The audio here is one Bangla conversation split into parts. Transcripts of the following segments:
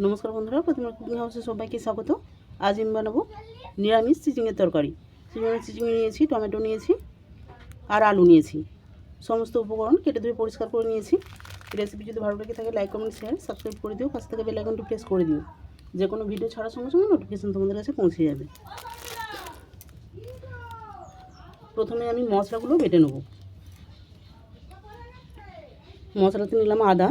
নমস্কার বন্ধুরা প্রথমে কুকিং হাউসে সবাইকে স্বাগত। আজ আমি বানাবো নিরামিষ চিচিংয়ের তরকারি। চিচিংয়ের চিচিং নিয়েছি, টমেটো নিয়েছি আর আলু নিয়েছি। সমস্ত উপকরণ কেটে ধুয়ে পরিষ্কার করে নিয়েছি। রেসিপি যদি ভালো লেগে থাকে লাইক কমেন্ট শেয়ার সাবস্ক্রাইব করে দিও। পাশে থেকে বেল আইকনটি প্রেস করে দিও। যে কোনো ভিডিও ছাড়ার সঙ্গে সঙ্গে নোটিফিকেশন তোমাদের কাছে পৌঁছে যাবে। প্রথমে আমি মশলাগুলো বেটে নেব। মশলাতে নিলাম আদা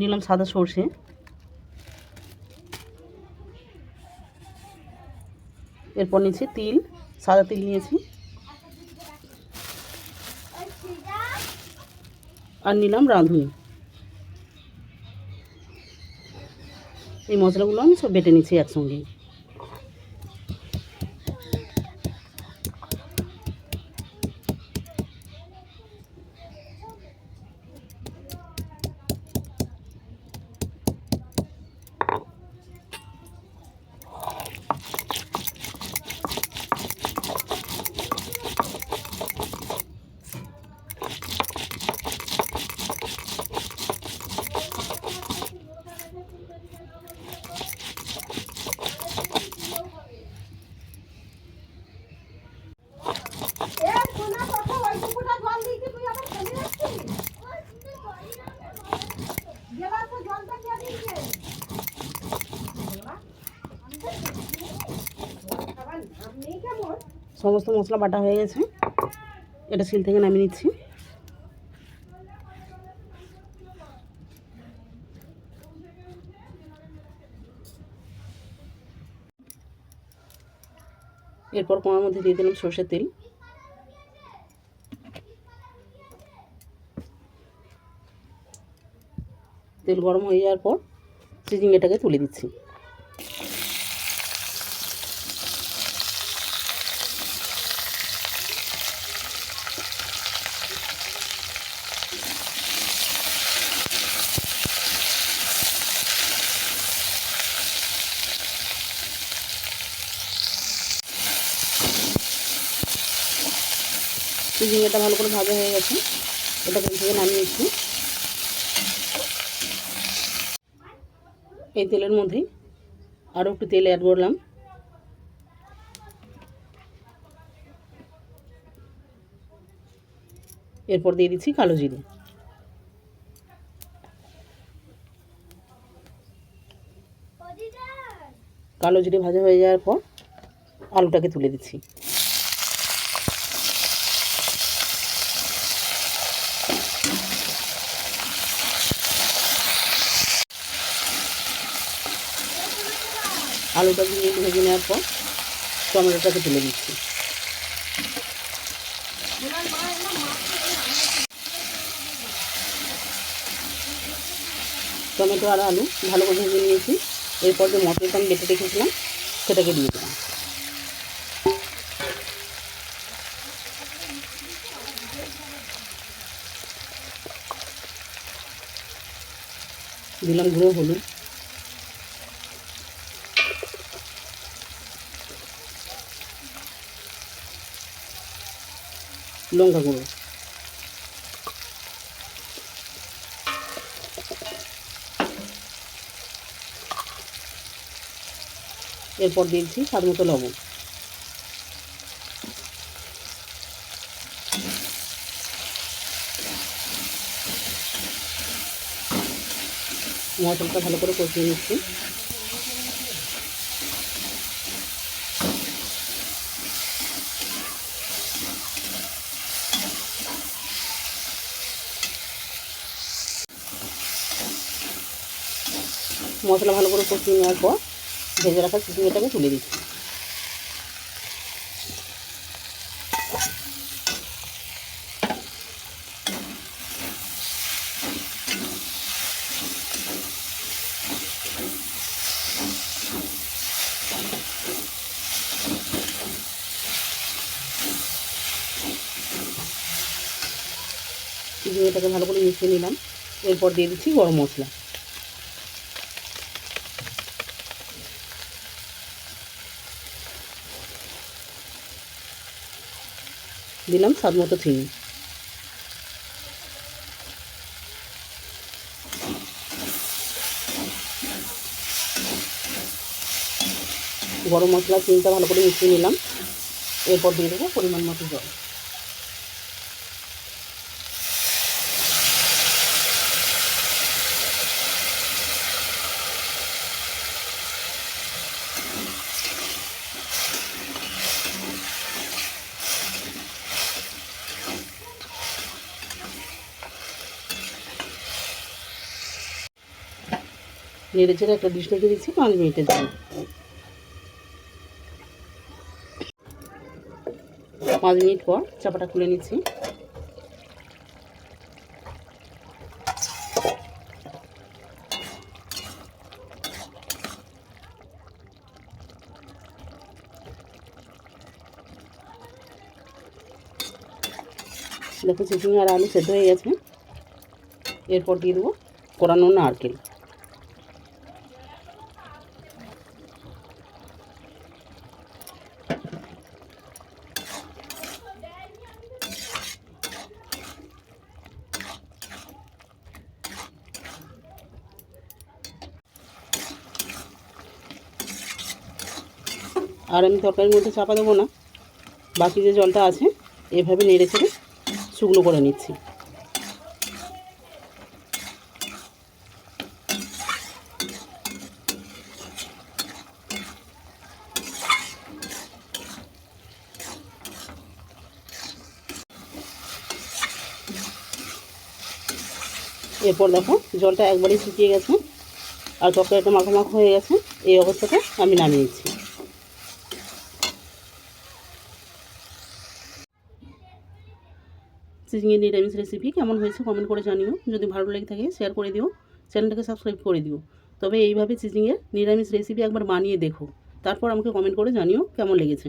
নিলাম সাদা সর্ষে। এরপর নিয়েছি তিল, সাদা তিল নিয়েছি। আর নিলাম রাঁধুনি। এই মশলাগুলো আমি সব বেটে নিচ্ছি একসঙ্গে। সমস্ত মশলা বাটা হয়ে গেছে। এটা শিল থেকে নামিয়ে নিচ্ছি। এরপর কোনার মধ্যে দিয়ে দিলাম সর্ষের তেল। তেল গরম হয়ে যাওয়ার পর চিচিঙ্গাটাকে তুলে দিচ্ছি। চিচিঙ্গাটা ভালো করে ভাজা হয়ে গেছে। এটা থেকে নামিয়েছি এই তেলের মধ্যেই আরও একটু তেল অ্যাড করলাম। এরপর দিয়ে দিচ্ছি কালো জিরে। কালো জিরে ভাজা হয়ে যাওয়ার পর আলুটাকে তুলে দিচ্ছি। আলুটা দিয়ে ভেজে নেওয়ার পর টমেটোটাকে তুলে দিচ্ছি টমেটো আর আলু ভালো করে ভেজে নিয়েছি। এরপর যে মটরটা আমি বেটে রেখেছিলাম, সেটাকে দিয়ে দিলাম। দিলাম গুঁড়ো হলুদ। লঙ্কা গুঁড়ো। এরপর দিয়েছি স্বাদ মতো লবণ। মশলাটা ভালো করে কষিয়ে নিচ্ছি। মশলা ভালো করে কষিয়ে নেওয়ার পর ভেজে রাখা চিচিঙ্গাটাকে তুলে দিচ্ছি। চিচিঙ্গাটাকে ভালো করে মিশিয়ে নিলাম। এরপর দিয়ে দিচ্ছি গরম মশলা। দিলাম স্বাদ মতো চিনি। গরম মশলা, চিনটা ভালো করে মিশিয়ে নিলাম। এরপর দিয়ে দেবো পরিমাণ মতো জল। নেড়ে চেড়ে একটা ডিশ রেখে দিচ্ছি, পাঁচ মিনিটের জন্য। পাঁচ মিনিট পর চাপাটা খুলে নিচ্ছি। দেখো চিচিং আর আলু সেদ্ধ হয়ে গেছে। এরপর দিয়ে দেবো কোরানো নারকেল। আর আমি তরকারির মধ্যে চাপা দেবো না। বাকি যে জলটা আছে, এভাবে নেড়ে চেড়ে শুকনো করে নিচ্ছি। এরপর দেখো, জলটা একবারেই শুকিয়ে গেছে, আর তরকারিটা মাখো মাখো হয়ে গেছে, এই অবস্থাতে আমি নামিয়ে চিচিংয়ের নিরামিষ রেসিপি কেমন হয়েছে কমেন্ট করে জানিও। যদি ভালো লেগে থাকে শেয়ার করে দিও। চ্যানেলটাকে সাবস্ক্রাইব করে দিও। তবে এইভাবে চিচিংয়ের নিরামিষ রেসিপি একবার বানিয়ে দেখো। তারপর আমাকে কমেন্ট করে জানিও কেমন লেগেছে।